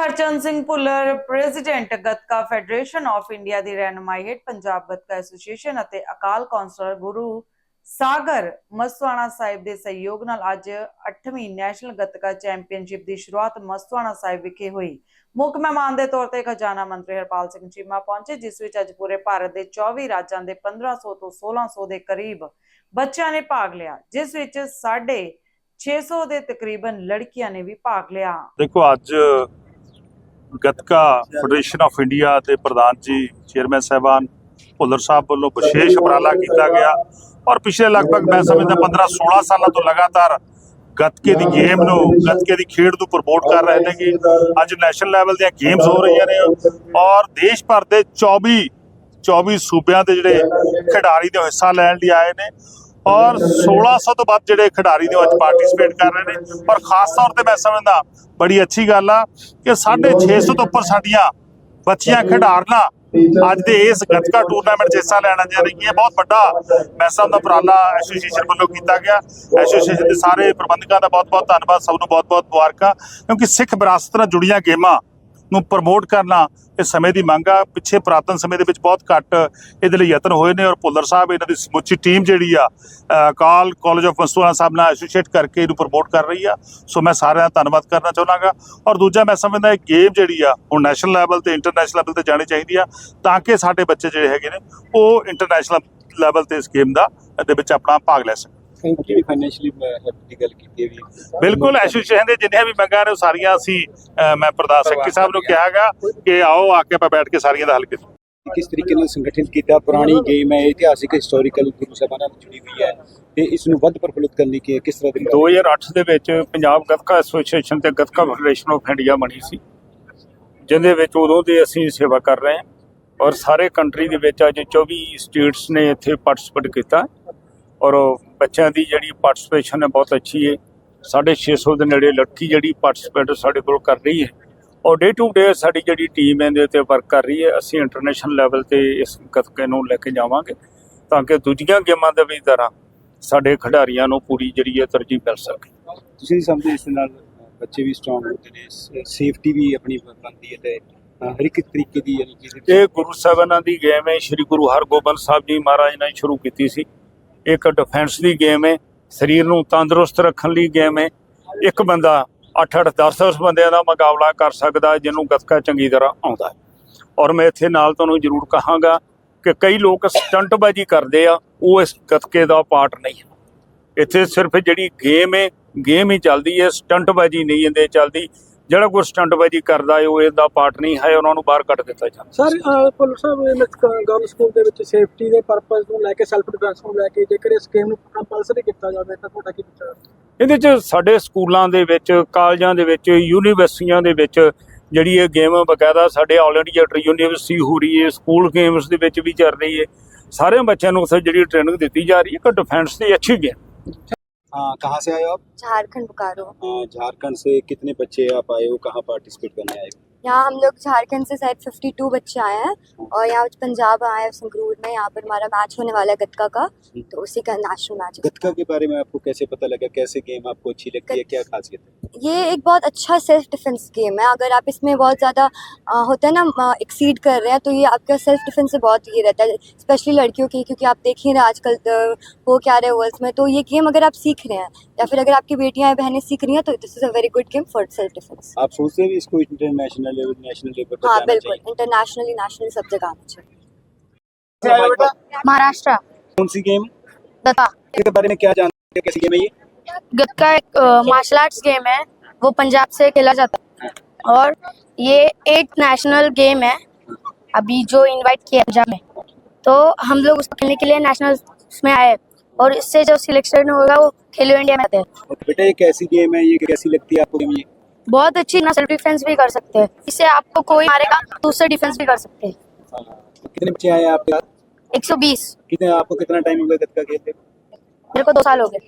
Harchand Singh Bhullar president gatka federation of India ਦੀ ਰਹਿਨੁਮਾਈ ਹੇਠ Punjab gatka association ਅਤੇ ਅਕਾਲ ਕੌਂਸਲਰ ਗੁਰੂ ਸਾਗਰ ਮਸਤਵਾਣਾ ਸਾਹਿਬ ਦੇ ਸਹਿਯੋਗ ਨਾਲ ਅੱਜ 8ਵੀਂ ਨੈਸ਼ਨਲ ਗੱਤਕਾ ਚੈਂਪੀਅਨਸ਼ਿਪ ਦੀ ਸ਼ੁਰੂਆਤ ਮਸਤਵਾਣਾ ਸਾਹਿਬ ਵਿਖੇ ਹੋਈ। ਮੁੱਖ ਮਹਿਮਾਨ ਦੇ ਤੌਰ ਤੇ ਖਜ਼ਾਨਾ ਮੰਤਰੀ ਹਰਪਾਲ ਸਿੰਘ ਚੀਮਾ ਪਹੁੰਚੇ, ਜਿਸ ਵਿੱਚ ਅੱਜ ਪੂਰੇ ਭਾਰਤ ਦੇ 24 ਰਾਜਾਂ ਦੇ 1500 ਤੋਂ 1600 ਦੇ ਕਰੀਬ ਬੱਚਿਆਂ ਨੇ ਭਾਗ ਲਿਆ, ਜਿਸ ਵਿੱਚ ਸਾਢੇ 600 ਦੇ ਤਕਰੀਬਨ ਲੜਕੀਆਂ ਨੇ ਵੀ ਭਾਗ ਲਿਆ। ਦੇਖੋ, ਅੱਜ ਗੱਤਕਾ ਫੈਡਰੇਸ਼ਨ ਆਫ ਇੰਡੀਆ ਦੇ ਪ੍ਰਧਾਨ ਜੀ ਚੇਅਰਮੈਨ ਸਾਹਿਬਾਨ ਭੁੱਲਰ ਸਾਹਿਬ ਵੱਲੋਂ ਵਿਸ਼ੇਸ਼ ਉਪਰਾਲਾ ਕੀਤਾ ਗਿਆ ਔਰ ਪਿਛਲੇ ਲਗਭਗ ਮੈਂ ਸਮਝਦਾ 15 16 ਸਾਲਾਂ ਤੋਂ ਲਗਾਤਾਰ ਗੱਤਕੇ ਦੀ ਗੇਮ ਨੂੰ, ਗੱਤਕੇ ਦੀ ਖੇਡ ਨੂੰ ਪ੍ਰਮੋਟ ਕਰ ਰਹੇ ਨੇ ਕਿ ਅੱਜ ਨੈਸ਼ਨਲ ਲੈਵਲ ਦੀਆਂ ਗੇਮਸ ਹੋ ਰਹੀਆਂ ਨੇ ਔਰ ਦੇਸ਼ ਭਰ ਦੇ 24 24 ਸੂਬਿਆਂ ਦੇ ਜਿਹੜੇ ਖਿਡਾਰੀ ਦੇ ਹਿੱਸਾ ਲੈਣ ਲਈ ਆਏ ਨੇ ਔਰ 1600 ਤੋਂ ਵੱਧ ਜਿਹੜੇ ਖਿਡਾਰੀ ਦੇ ਅੱਜ ਪਾਰਟਿਸਿਪੇਟ ਕਰ ਰਹੇ ਨੇ। ਔਰ ਖਾਸ ਤੌਰ ਤੇ ਮੈਂ ਸਮਝਦਾ, ਬੜੀ ਅੱਛੀ ਗੱਲ ਆ ਕਿ 650 ਤੋਂ ਉੱਪਰ ਸਾਡੀਆਂ ਬੱਚੀਆਂ ਖਿਡਾਰਨਾ ਅੱਜ ਦੇ ਇਸ ਗੱਤਕਾ ਟੂਰਨਾਮੈਂਟ 'ਚ ਹਿੱਸਾ ਲੈਣਾ ਜਾ ਰਹੀ ਹੈ ਬਹੁਤ ਵੱਡਾ ਮੈਂ ਸਮਝਦਾ ਉਪਰਾਲਾ ਐਸੋਸੀਏਸ਼ਨ ਵੱਲੋਂ ਕੀਤਾ ਗਿਆ। ਐਸੋਸੀਏਸ਼ਨ ਦੇ ਸਾਰੇ ਪ੍ਰਬੰਧਕਾਂ ਦਾ ਬਹੁਤ-ਬਹੁਤ ਧੰਨਵਾਦ, ਸਭ ਨੂੰ ਬਹੁਤ-ਬਹੁਤ ਮੁਬਾਰਕਾਂ। ਕਿਉਂਕਿ ਸਿੱਖ ਵਿਰਾਸਤ ਨਾਲ ਜੁੜੀਆਂ ਗੇਮਾਂ ਨੂੰ ਪ੍ਰਮੋਟ ਕਰਨਾ ਇਹ ਸਮੇਂ ਦੀ ਮੰਗ ਆ। ਪਿੱਛੇ ਪੁਰਾਤਨ ਸਮੇਂ ਦੇ ਵਿੱਚ ਬਹੁਤ ਘੱਟ ਇਹਦੇ ਲਈ ਯਤਨ ਹੋਏ ਨੇ ਔਰ ਭੁੱਲਰ ਸਾਹਿਬ ਇਹਨਾਂ ਦੀ ਸਮੁੱਚੀ ਟੀਮ ਜਿਹੜੀ ਆ ਅ, ਕਾਲ ਕਾਲਜ ਆਫ ਮਸਤੂਆਣਾ ਸਾਹਿਬ ਨਾਲ ਐਸੋਸੀਏਟ ਕਰਕੇ ਇਹਨੂੰ ਪ੍ਰਮੋਟ ਕਰ ਰਹੀ ਆ। ਸੋ ਮੈਂ ਸਾਰਿਆਂ ਦਾ ਧੰਨਵਾਦ ਕਰਨਾ ਚਾਹੁੰਦਾਗਾ ਔਰ ਦੂਜਾ ਮੈਂ ਸਮਝਦਾ ਇਹ ਗੇਮ ਜਿਹੜੀ ਆ ਹੁਣ ਨੈਸ਼ਨਲ ਲੈਵਲ ਤੇ ਇੰਟਰਨੈਸ਼ਨਲ ਲੈਵਲ ਤੇ ਜਾਣੀ ਚਾਹੀਦੀ ਆ ਤਾਂ ਕਿ ਸਾਡੇ ਬੱਚੇ ਜਿਹੜੇ ਹੈਗੇ ਨੇ ਉਹ ਇੰਟਰਨੈਸ਼ਨਲ ਲੈਵਲ ਤੇ ਇਸ ਗੇਮ ਦਾ ਦੇ ਵਿੱਚ ਆਪਣਾ ਭਾਗ ਲੈ ਸਕਣ। ਜਿਹੜੀ ਫਾਈਨੈਂਸ਼ੀਅਲੀ ਹੈਲਪ ਦੀ ਗੱਲ ਕੀਤੀ ਵੀ ਬਿਲਕੁਲ ਐਸੋਸੀਏਸ਼ਨ ਦੇ ਜਿੰਨੀਆਂ ਵੀ ਮੰਗਾਂ ਨੇ ਉਹ ਸਾਰੀਆਂ ਅਸੀਂ ਮੈਂ ਪ੍ਰਧਾਨ ਸੈਕਟਰੀ ਸਾਹਿਬ ਨੂੰ ਕਿਹਾਗਾ ਕਿ ਆਓ ਆ ਕੇ ਆਪਾਂ ਬੈਠ ਕੇ ਸਾਰੀਆਂ ਦਾ ਹੱਲ ਕਰੀਏ। ਕਿਸ ਤਰੀਕੇ ਨਾਲ ਸੰਗਠਿਤ ਕੀਤਾ ਪੁਰਾਣੀ ਗੇਮ ਹੈ ਇਤਿਹਾਸਿਕ ਹਿਸਟੋਰੀਕਲ ਗੁਰੂ ਸਾਹਿਬਾਨ ਨਾਲ ਜੁੜੀ ਹੋਈ ਹੈ ਤੇ ਇਸ ਨੂੰ ਵੱਧ ਪ੍ਰਫੁੱਲਿਤ ਕਰਨ ਲਈ ਕੀ ਕਿਸ ਤਰ੍ਹਾਂ ਦੀ 2008 ਦੇ ਵਿੱਚ ਪੰਜਾਬ ਗੱਤਕਾ ਐਸੋਸੀਏਸ਼ਨ ਤੇ ਗੱਤਕਾ ਫੈਡਰੇਸ਼ਨ ਆਫ ਇੰਡੀਆ ਬਣੀ ਸੀ ਜਿਹਦੇ ਵਿੱਚ ਉਦੋਂ ਦੇ ਅਸੀਂ ਸੇਵਾ ਕਰ ਰਹੇ ਹਾਂ ਔਰ ਸਾਰੇ ਕੰਟਰੀ ਦੇ ਵਿੱਚ ਅੱਜ 24 ਸਟੇਟਸ ਨੇ ਇੱਥੇ ਪਾਰਟਿਸਿਪੇਟ ਕੀਤਾ। ਔਰ ਬੱਚਿਆਂ ਦੀ ਜਿਹੜੀ ਪਾਰਟਿਸਿਪੇਸ਼ਨ ਹੈ ਬਹੁਤ ਅੱਛੀ ਹੈ। 650 ਦੇ ਨੇੜੇ ਲੜਕੀ ਜਿਹੜੀ ਪਾਰਟਿਸਿਪੇਟ ਸਾਡੇ ਕੋਲ ਕਰ ਰਹੀ ਹੈ। ਔਰ ਡੇ ਟੂ ਡੇ ਸਾਡੀ ਜਿਹੜੀ ਟੀਮ ਇਹਦੇ ਤੇ ਵਰਕ ਕਰ ਰਹੀ ਹੈ। ਅਸੀਂ ਇੰਟਰਨੈਸ਼ਨਲ ਲੈਵਲ ਤੇ ਇਸ ਗੱਤਕੇ ਨੂੰ ਲੈ ਕੇ ਜਾਵਾਂਗੇ ਤਾਂ ਕਿ ਦੂਜੀਆਂ ਗੇਮਾਂ ਦੇ ਵੀ ਤਰ੍ਹਾਂ ਸਾਡੇ ਖਿਡਾਰੀਆਂ ਨੂੰ ਪੂਰੀ ਜਿਹੜੀ ਹੈ ਤਰਜੀਹ ਮਿਲ ਸਕੇ। ਤੁਸੀਂ ਵੀ ਸਮਝਦੇ ਇਸ ਨਾਲ ਬੱਚੇ ਵੀ ਸਟਰੋਂਗ ਹੁੰਦੇ ਨੇ ਸੇਫਟੀ ਵੀ ਆਪਣੀ ਬਣਦੀ ਹੈ ਤੇ ਹਰ ਇੱਕ ਤਰੀਕੇ ਦੀ ਯਾਨੀ ਕਿ ਇਹ ਗੁਰੂ ਸਾਹਿਬਾਨਾਂ ਦੀ ਗੇਮ ਹੈ ਸ੍ਰੀ ਗੁਰੂ ਹਰਗੋਬਿੰਦ ਸਾਹਿਬ ਜੀ ਮਹਾਰਾਜ ਨੇ ਸ਼ੁਰੂ ਕੀਤੀ ਸੀ। ਇੱਕ ਡਿਫੈਂਸ ਦੀ ਗੇਮ ਹੈ, ਸਰੀਰ ਨੂੰ ਤੰਦਰੁਸਤ ਰੱਖਣ ਲਈ ਗੇਮ ਹੈ। ਇੱਕ ਬੰਦਾ 8-8 10-10 ਬੰਦਿਆਂ ਦਾ ਮੁਕਾਬਲਾ ਕਰ ਸਕਦਾ ਜਿਹਨੂੰ ਗੱਤਕਾ ਚੰਗੀ ਤਰ੍ਹਾਂ ਆਉਂਦਾ ਹੈ। ਔਰ ਮੈਂ ਇੱਥੇ ਨਾਲ ਤੁਹਾਨੂੰ ਜ਼ਰੂਰ ਕਹਾਂਗਾ ਕਿ ਕਈ ਲੋਕ ਸਟੰਟਬਾਜ਼ੀ ਕਰਦੇ ਆ, ਉਹ ਇਸ ਗੱਤਕੇ ਦਾ ਪਾਰਟ ਨਹੀਂ ਇੱਥੇ ਸਿਰਫ ਜਿਹੜੀ ਗੇਮ ਹੈ ਗੇਮ ਹੀ ਚੱਲਦੀ ਹੈ, ਸਟੰਟਬਾਜ਼ੀ ਨਹੀਂ ਇਹਦੇ ਚੱਲਦੀ। ਜਿਹੜਾ ਕੋਈ ਸਟੰਟਬਾਜ਼ੀ ਕਰਦਾ ਹੈ ਉਹ ਇਹਦਾ ਪਾਰਟ ਨਹੀਂ ਹੈ ਉਹਨਾਂ ਨੂੰ ਬਾਹਰ ਕੱਢ ਦਿੱਤਾ ਜਾਂਦਾ। ਸਰ ਪੁਲਿਸ ਸਾਹਿਬ ਇਹ ਗਵਰਨਮੈਂਟ ਸਕੂਲ ਦੇ ਵਿੱਚ ਸੇਫਟੀ ਦੇ ਪਰਪਸ ਨੂੰ ਲੈ ਕੇ ਸੈਲਫ ਡਿਫੈਂਸ ਨੂੰ ਲੈ ਕੇ ਜੇਕਰ ਇਸ ਸਕੀਮ ਨੂੰ ਕੰਪਲਸਰੀ ਕੀਤਾ ਜਾਵੇ ਤਾਂ ਤੁਹਾਡਾ ਕੀ ਵਿਚਾਰ ਇਹਦੇ ਚ ਸਾਡੇ ਸਕੂਲਾਂ ਦੇ ਵਿੱਚ ਕਾਲਜਾਂ ਦੇ ਵਿੱਚ ਯੂਨੀਵਰਸਿਟੀਆਂ ਦੇ ਵਿੱਚ ਜਿਹੜੀ ਇਹ ਗੇਮ ਬਕਾਇਦਾ ਸਾਡੇ ਆਲ ਇੰਡੀਆ ਟਰੀ ਯੂਨੀਵਰਸਿਟੀ ਹੋ ਰਹੀ ਹੈ ਸਕੂਲ ਗੇਮਸ ਦੇ ਵਿੱਚ ਵੀ ਚੱਲ ਰਹੀ ਹੈ। ਸਾਰੇ ਬੱਚਿਆਂ ਨੂੰ ਉਸ ਜਿਹੜੀ ਟ੍ਰੇਨਿੰਗ ਦਿੱਤੀ ਜਾ ਰਹੀ ਹੈ ਕਿ ਡਿਫੈਂਸ ਦੀ ਅੱਛੀ ਗੇਮ हाँ कहाँ से आए हो आप झारखंड बोकारो अ, झारखंड से कितने बच्चे आप आए हो कहाँ पार्टिसिपेट करने आए हो यहाँ हम लोग झारखंड से शायद 52 बच्चे आए हैं और यहाँ पंजाब आए हैं संगरूर में। यहाँ पर हमारा मैच होने वाला है गतका का तो उसी का नेशनल मैच गतका के बारे में आपको कैसे पता लगा? कैसे गेम आपको अच्छी लगती है? क्या खासियत है? ये एक बहुत अच्छा सेल्फ डिफेंस गेम है। अगर आप इसमें बहुत ज़्यादा होता है ना एक्सीड कर रहे हैं तो ये आपका सेल्फ डिफेंस से बहुत ये रहता है स्पेशली लड़कियों की क्योंकि आप देख ही रहे आजकल हो क्या रहे वर्ल्ड में। तो ये गेम अगर आप सीख रहे हैं या फिर अगर आपकी बेटियाँ बहनें सीख रही हैं तो this is a very good game for self defence आप सोचते हैं इसको इंटरनेशनल लेवल नेशनल लेवल पर हाँ जाना बिल्कुल चाहिए। इंटरनेशनली नेशनली सब जगह आना चाहिए। महाराष्ट्र। कौन सी गेम गत्का के बारे में क्या जानते हैं? कैसी गेम है ये? गत्का एक मार्शल आर्ट्स गेम है वो पंजाब से खेला जाता है। और ये एट नेशनल गेम है अभी जो इनवाइट किया है पंजाब में। तो हम लोग उसको खेलने के लिए नेशनल में आए और इससे जो सिलेक्शन होगा वो खेलो इंडिया में आते हैं। बेटा ये कैसी गेम है? ये कैसी लगती है आपको गेम ये? बहुत अच्छी ना सेल्फ डिफेंस भी कर सकते हैं। इससे आपको कोई मारेगा तो उससे डिफेंस भी कर सकते हैं। कितने बच्चे आए आपके साथ 120 कितने आपको कितना टाइम हो गया गतका खेलते मेरे को दो साल हो गए।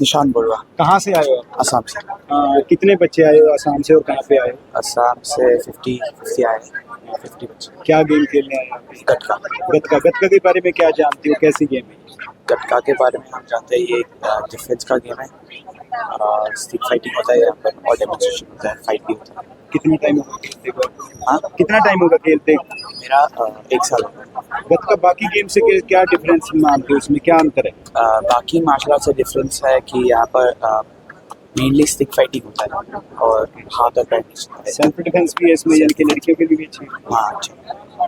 निशान बरुआ कहाँ से आए हो आप? असम से। आ, कितने बच्चे आए हो आसाम से और कहाँ पे आए हो? असम से फिफ्टी फिफ्टी आए। फिफ्टी बच्चे। क्या गेम खेलने आए हो आप? गतका गतका के बारे में क्या जानते हो? कैसी गेम है? गटका के बारे में हम जानते हैं ये डिफेंस का गेम है। स्टिक फाइटिंग होता है यहाँ पर और डेमोन्स्ट्रेशन होता है फाइट भी होता है। कितना टाइम होगा खेलते हाँ? कितना टाइम होगा खेलते? मेरा एक साल हो गया बाकी गेम से क्या- डिफरेंस मानते हो उसमें? क्या अंतर है? बाकी मार्शल आर्ट से डिफरेंस है कि यहाँ पर मेनली स्टिक फाइटिंग होता है और हाथ और पैर। सेल्फ डिफेंस भी है इसमें यानी कि लड़कियों के लिए भी अच्छी। हाँ अच्छा।